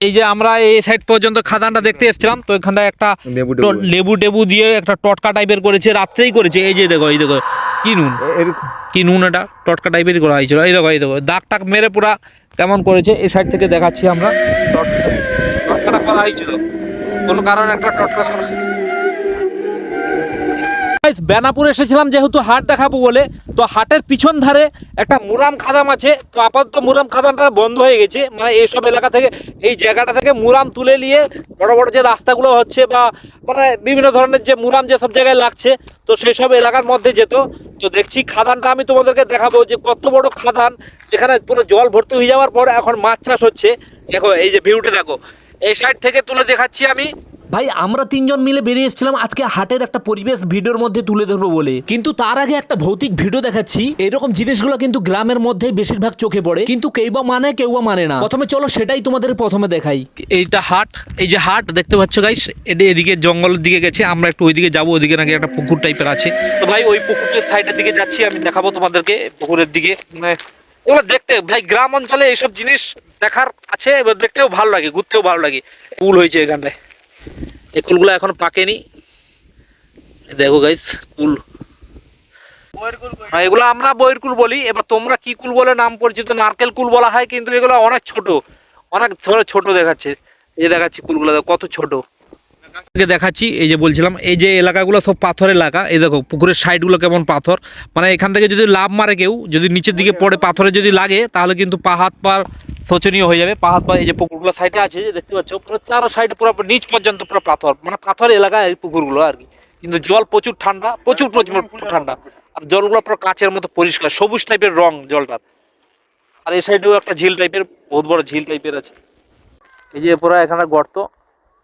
এই যে আমরা এই সাইড পর্যন্ত খাদানটা দেখতে এসেছিলাম তো এখানটা একটা লেবু টেবু। দিয়ে একটা টটকা টাইপের করেছে রাত্রেই করেছে। এই যে দেখো এই দেখো কি নুন? কি নুন এটা? টটকা টাইপেরই করা হয়েছিল। এই দেখো এই দেখো দাগ টাক মেরে পুরা কেমন করেছে এই সাইড থেকে দেখাচ্ছি আমরা। টট- টটকাটা করা হয়েছিল। কোনো কারণে একটা টটকা করা বেনাপুর এসেছিলাম যেহেতু হাট দেখাবো বলে, তো হাটের পিছন ধারে একটা মুরাম খাদাম আছে। তো আপাতত মুরাম খাদামটা বন্ধ হয়ে গেছে। মানে এইসব এলাকা থেকে, এই জায়গাটা থেকে মুরাম তুলে নিয়ে বড় বড় যে রাস্তাগুলো হচ্ছে বা মানে বিভিন্ন ধরনের যে মুরাম যে সব জায়গায় লাগছে, তো সেই সব এলাকার মধ্যে যেত। তো দেখছি খাদানটা আমি তোমাদেরকে দেখাবো যে কত বড় খাদান, যেখানে পুরো জল ভর্তি হয়ে যাওয়ার পর এখন মাছ চাষ হচ্ছে। দেখো, এই যে ভিউটা দেখো। এই সাইড থেকে তুলে দেখাচ্ছি আমি। ভাই, আমরা তিনজন মিলে বেরিয়ে এসেছিলাম। আজকে হাটের একটা পরিবেশ ভিডিওর মধ্যে তুলে ধরবো বলে। কিন্তু তার আগে একটা ভৌতিক ভিডিও দেখাচ্ছি। এরকম জিনিসগুলো কিন্তু গ্রামের মধ্যে বেশিরভাগ চোখে পড়ে। কিন্তু কেউ বা মানে কেউ বা মানে না। প্রথমে চলো, সেটাই তোমাদের প্রথমে দেখাই। এইটা হাট। এই যে হাট, দেখতে পাচ্ছ গাইস এটা এদিকে জঙ্গলের দিকে গেছে। আমরা একটু ওইদিকে যাব, ওইদিকে নাকি একটা পুকুর টাইপের আছে। তো ভাই, ওই পুকুরের সাইডের দিকে যাচ্ছি, আমি দেখাবো তোমাদেরকে পুকুরের দিকে। মানে ওগুলো দেখতে, ভাই, গ্রাম অঞ্চলে এইসব জিনিস দেখার আছে, এবার দেখতেও ভালো লাগে, ঘুরতেও ভালো লাগে। কুল হয়েছে এখানটায়। এই কুলগুলো এখন পাকেনি। দেখো গাইস কুল। হ্যাঁ এগুলো আমরা বইয়ের কুল বলি। এবার তোমরা কি কুল বলে নাম পরিচিত? নারকেল কুল বলা হয়, কিন্তু এগুলো অনেক ছোট। অনেক ছোট দেখাচ্ছে। এই যে দেখাচ্ছি কুলগুলো কত ছোট। দেখাচ্ছি, এই যে বলছিলাম, এই যে এলাকাগুলো সব পাথর এলাকা। এই দেখো, পুকুরের সাইডগুলো কেমন পাথর। মানে এখান থেকে যদি লাভ মারে কেউ, যদি নিচের দিকে পড়ে পাথরে যদি লাগে, তাহলে কিন্তু পা হাত পা শোচনীয় হয়ে যাবে। পাহাড় এই যে পুকুরগুলো সাইডে আছে দেখতে পাচ্ছ, পুরো চারো সাইডে পুরো নিচ পর্যন্ত পুরো পাথর। মানে পাথর এলাকা এই পুকুরগুলো আর কি। কিন্তু জল প্রচুর ঠান্ডা, প্রচুর প্রচুর ঠান্ডা। আর জলগুলো পুরো কাঁচের মতো পরিষ্কার, সবুজ টাইপের রং জলটার। আর এই সাইডেও একটা ঝিল টাইপের বহুত বড় ঝিল টাইপের আছে। এই যে পুরো এখানে গর্ত,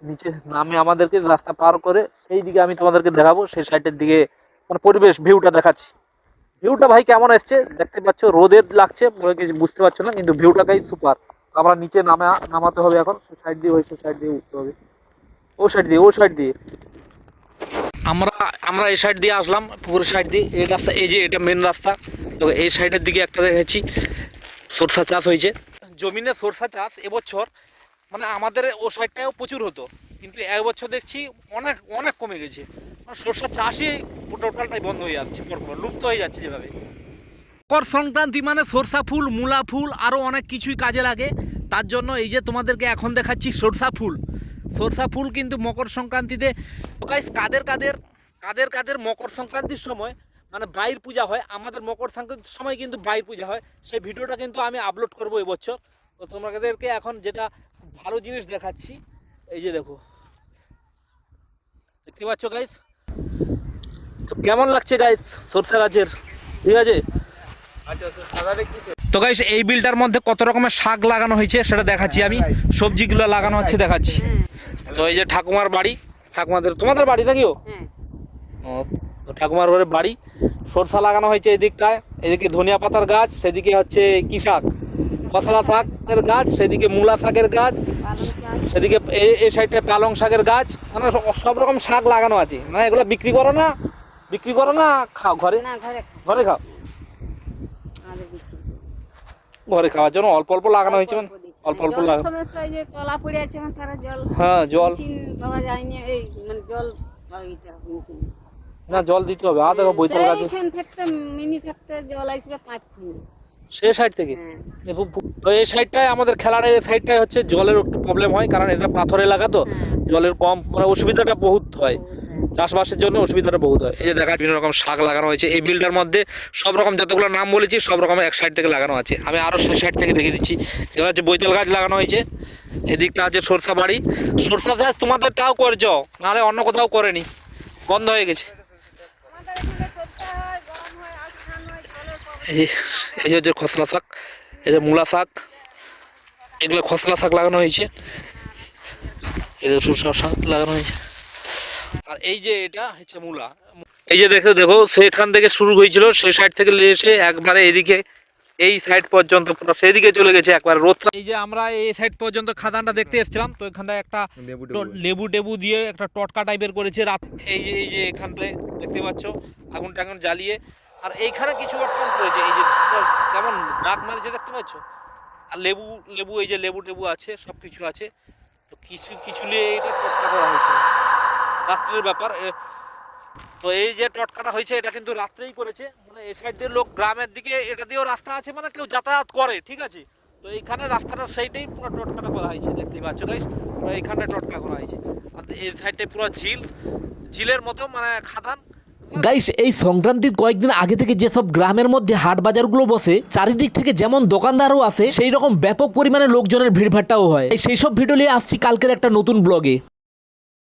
নিচে নামে আমাদেরকে রাস্তা পার করে সেই দিকে আমি তোমাদেরকে দেখাবো, সেই সাইডের দিকে মানে পরিবেশ ভিউটা দেখাচ্ছি। ভিউটা ভাই কেমন এসছে? দেখতে পাচ্ছ রোদের লাগছে কিছু বুঝতে পারছ না কিন্তু ভিউটাটাই সুপার আমরা নিচে নামা নামাতে হবে এখন। সাইড দিয়ে ওই সাইড দিয়ে উঠতে হবে। ও সাইড দিয়ে ও সাইড দিয়ে। আমরা আমরা এই সাইড দিয়ে আসলাম পুকুরের সাইড দিয়ে। এই রাস্তা এই যে এটা মেন রাস্তা তো এই সাইডের দিকে একটা দেখেছি সরষা চাষ হয়েছে। জমিনে সরষা চাষ এবছর মানে আমাদের ও সাইডটাও প্রচুর হতো। কিন্তু এক বছর দেখছি অনেক অনেক কমে গেছে। মানে সরষা চাষই টোটালটাই বন্ধ হয়ে যাচ্ছে পরপর লুপ্ত হয়ে যাচ্ছে যেভাবে। মকর সংক্রান্তি মানে সরষা ফুল, মূলা ফুল আরও অনেক কিছুই কাজে লাগে। তার জন্য এই যে তোমাদেরকে এখন দেখাচ্ছি সরষা ফুল। সরষা ফুল কিন্তু মকর সংক্রান্তিতে গাইস কাদের কাদের কাদের কাদের মকর সংক্রান্তির সময় মানে বাইর পূজা হয়, আমাদের মকর সংক্রান্তির সময় কিন্তু বাইর পূজা হয়। সেই ভিডিওটা কিন্তু আমি আপলোড করব এবছর। তো তোমাদেরকে এখন যেটা ভালো জিনিস দেখাচ্ছি, এই যে দেখো। দেখতে পাচ্ছ গাইস কেমন লাগছে গাইস সরষা গাছের? ঠিক আছে? আচ্ছা তো গাইস এই বিলটার মধ্যে কত রকমের শাক লাগানো হয়েছে সেটা দেখাচ্ছি আমি। সবজিগুলো লাগানো হচ্ছে দেখাচ্ছি। তো এই যে ঠাকুমার বাড়ি ঠাকুমাদের তোমাদের বাড়ি নাকিও ও? তো ঠাকুমার ঘরে বাড়ি। সরষা লাগানো হয়েছে এদিকটায় এদিকে ধনিয়া পাতার গাছ সেদিকে হচ্ছে কি শাক? ফসলা শাকের গাছ সেদিকে মূলা শাকের গাছ সেদিকে এই- সাইডে পালং শাকের গাছ মানে সব- রকম শাক লাগানো আছে। মানে এগুলো বিক্রি করো না বিক্রি করো না খাও ঘরে। ঘরে খাও। ঘরে খাওয়ার জন্য অল্প অল্প লাগানো হয়েছে মানে অল্প অল্প লাগানো। হ্যাঁ জল। মানে জল না জল দিতে হবে। আর দেখো বৈতল গাছে থাকতে মিনি থাকতে জল আসবে পাঁচ ফুট সে সাইড থেকে। তো এই সাইডটায় আমাদের খেলার এই সাইডটায় হচ্ছে জলের একটু প্রবলেম হয় কারণ এটা পাথর এলাকা তো। জলের কম মানে অসুবিধাটা বহুত হয়। চাষবাসের জন্য অসুবিধাটা বহুত হয়। এই যে দেখা বিভিন্ন রকম শাক লাগানো হয়েছে এই বিলটার মধ্যে সব রকম যতগুলো নাম বলেছি সব রকম এক সাইড থেকে লাগানো আছে। আমি আরও সে সাইড থেকে দেখিয়ে দিচ্ছি। এবার হচ্ছে বৈতল গাছ লাগানো হয়েছে। এদিকটা আছে সরষা বাড়ি। সরষা চাষ তোমাদের তাও করছ নাহলে অন্য কোথাও করেনি। বন্ধ হয়ে গেছে। এই যে খসলা শাক এই যে মূলা শাক এগুলো খসলা শাক লাগানো হয়েছে। এই যে সরষা শাক লাগানো হয়েছে। আর এই যে এটা হচ্ছে মূলা। এই যে দেখো দেখো সেখান থেকে শুরু হয়েছিল সেই সাইড থেকে নিয়ে এসে একবারে এদিকে এই সাইড পর্যন্ত পুরো সেদিকে চলে গেছে একবার রোদ। এই যে আমরা এই সাইড পর্যন্ত খাদানটা দেখতে এসেছিলাম তো এখানটায় একটা লেবু লেবু টেবু দিয়ে একটা টটকা টাইপের করেছে রাত। এই যে এই যে এখানটায় দেখতে পাচ্ছ আগুন টাগুন জ্বালিয়ে আর এইখানে কিছু একটা করেছে এই যে কেমন দাগ মারিছে দেখতে পাচ্ছ? আর লেবু লেবু, এই যে লেবু টেবু আছে সব কিছু আছে। তো কিছু কিছু নিয়ে এটা টটকা করা হয়েছে। রাত্রের ব্যাপার তো এই যে টটকাটা হয়েছে, এটা কিন্তু রাত্রেই করেছে। মানে এই সাইড দিয়ে লোক গ্রামের দিকে, এটা দিয়েও রাস্তা আছে মানে কেউ যাতায়াত করে, ঠিক আছে? তো এইখানে রাস্তাটা সেইটাই পুরো টটকাটা করা হয়েছে দেখতেই পাচ্ছ গাইস পুরো এইখানটা টটকা করা হয়েছে। আর এই সাইডে পুরো ঝিল, ঝিলের মতো মানে খাদান। গাইস এই সংক্রান্তির কয়েকদিন আগে থেকে যেসব গ্রামের মধ্যে হাট বাজারগুলো বসে, চারিদিক থেকে যেমন দোকানদারও আসে সেই রকম ব্যাপক পরিমাণে লোকজনের ভিড়ভাট্টাও হয়। সেই সব ভিডিও নিয়ে আসছি কালকের একটা নতুন ব্লগে।